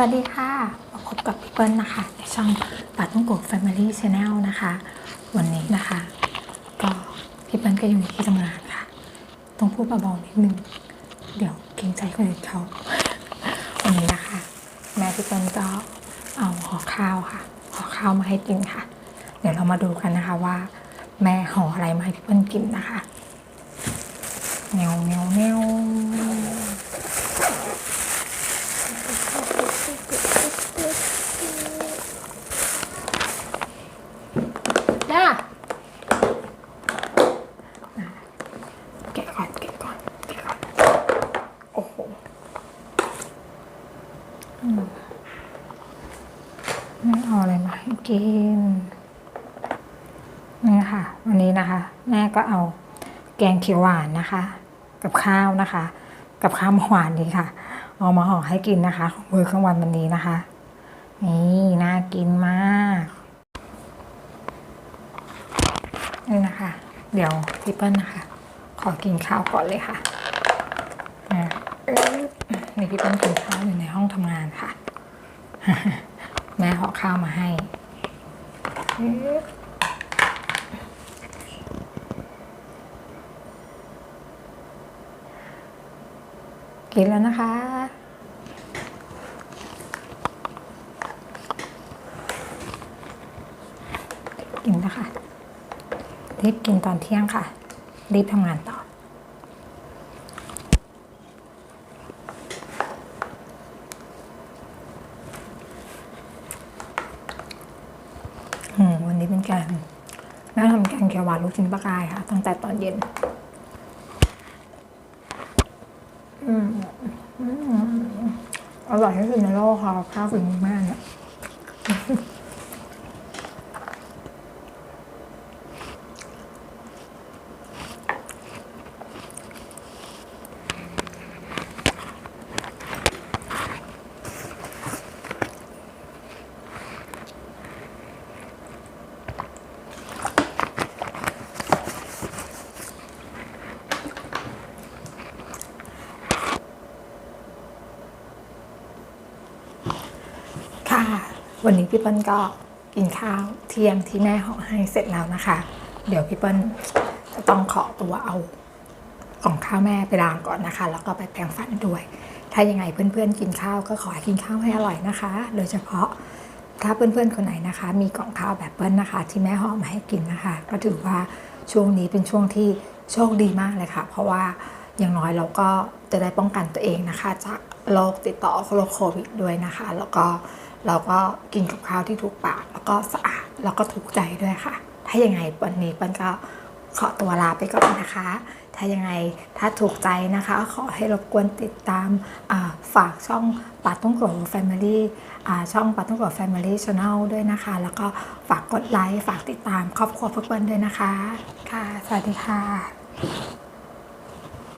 วัสดีค่ะมาพบกับพี่เปิ้ลนะคะ ในช่องปัดต้องโก Family Channel นะคะ วันนี้นะคะ ก็พี่เปิ้ลก็อยู่ในที่ทำงานค่ะ ต้องพูดเบาๆนิดนึง เดี๋ยวเกรงใจคนอื่นเขา วันนี้นะคะ แม่พี่เปิ้ลก็เอาห่อข้าวค่ะห่อข้าวมาให้กินค่ะ เดี๋ยวเรามาดูกันนะคะว่า แม่ห่ออะไรมาให้พี่เปิ้ลกินนะคะเนียวเนวเนียว จ้าแกะก่อนแกะก่อนแกะก่อน โอ้โห อืมแม่เอาอะไรมาให้กินนี่ค่ะ วันนี้นะคะ แม่ก็เอาแกงเขียวหวานนะคะ กับข้าวนะคะ กับข้าวหวานนี้ค่ะ เอามาห่อให้กินนะคะของมื้อกลางวันวันนี้นะคะ นี่น่ากินมากนี่นะคะ เดี๋ยวพี่เปิ้ลนะคะ ขอกินข้าวก่อนเลยค่ะอะ นี่พี่เปิ้ลกินข้าวอยู่ในห้องทำงานค่ะ แม่ห่อข้าวมาให้กินแล้วนะคะ กินนะคะ รีบกินตอนเที่ยงค่ะ รีบทำงานต่อ วันนี้เป็นแกงแม่ทำแกงเขียวหวานลูกชิ้นปลากายค่ะ ตั้งแต่ตอนเย็น อืมอืมอร่อยที่สุดในโลกค่ะข้าวฝีมือแม่เนี่ย ค่ะ วันนี้พี่เปิ้ลก็กินข้าวเที่ยงที่แม่ห่อให้เสร็จแล้วนะคะ เดี๋ยวพี่เปิ้ลจะต้องขอตัวเอากล่องข้าวแม่ไปล้างก่อนนะคะ แล้วก็ไปแปรงฟันด้วย ถ้ายังไงเพื่อนๆกินข้าวก็ขอให้กินข้าวให้อร่อยนะคะ โดยเฉพาะถ้าเพื่อนๆคนไหนนะคะ มีกล่องข้าวแบบเปิ้ลนะคะ ที่แม่ห่อมาให้กินนะคะ ก็ถือว่าช่วงนี้เป็นช่วงที่โชคดีมากเลยค่ะ เพราะว่าอย่างน้อยเราก็จะได้ป้องกันตัวเองนะคะ จากโรคติดต่อโรคโควิดด้วยนะคะ แล้วก็ เราก็กินกับข้าวที่ถูกปาก แล้วก็สะอาดแล้วก็ถูกใจด้วยค่ะ ถ้ายังไงวันนี้ปิ้ลก็ขอตัวลาไปก่อนนะคะ ถ้ายังไงถ้าถูกใจนะคะ ขอให้รบกวนติดตามาฝากช่องปัดต้องโกรแฟมิลี่ช่องปัดต้องโกรแฟมิลี่ช n แนลด้วยนะคะ แล้วก็ฝากกดไลค์ ฝากติดตามครอบครัวเพื่อนด้วยนะคะ ค่ะ สวัสดีค่ะ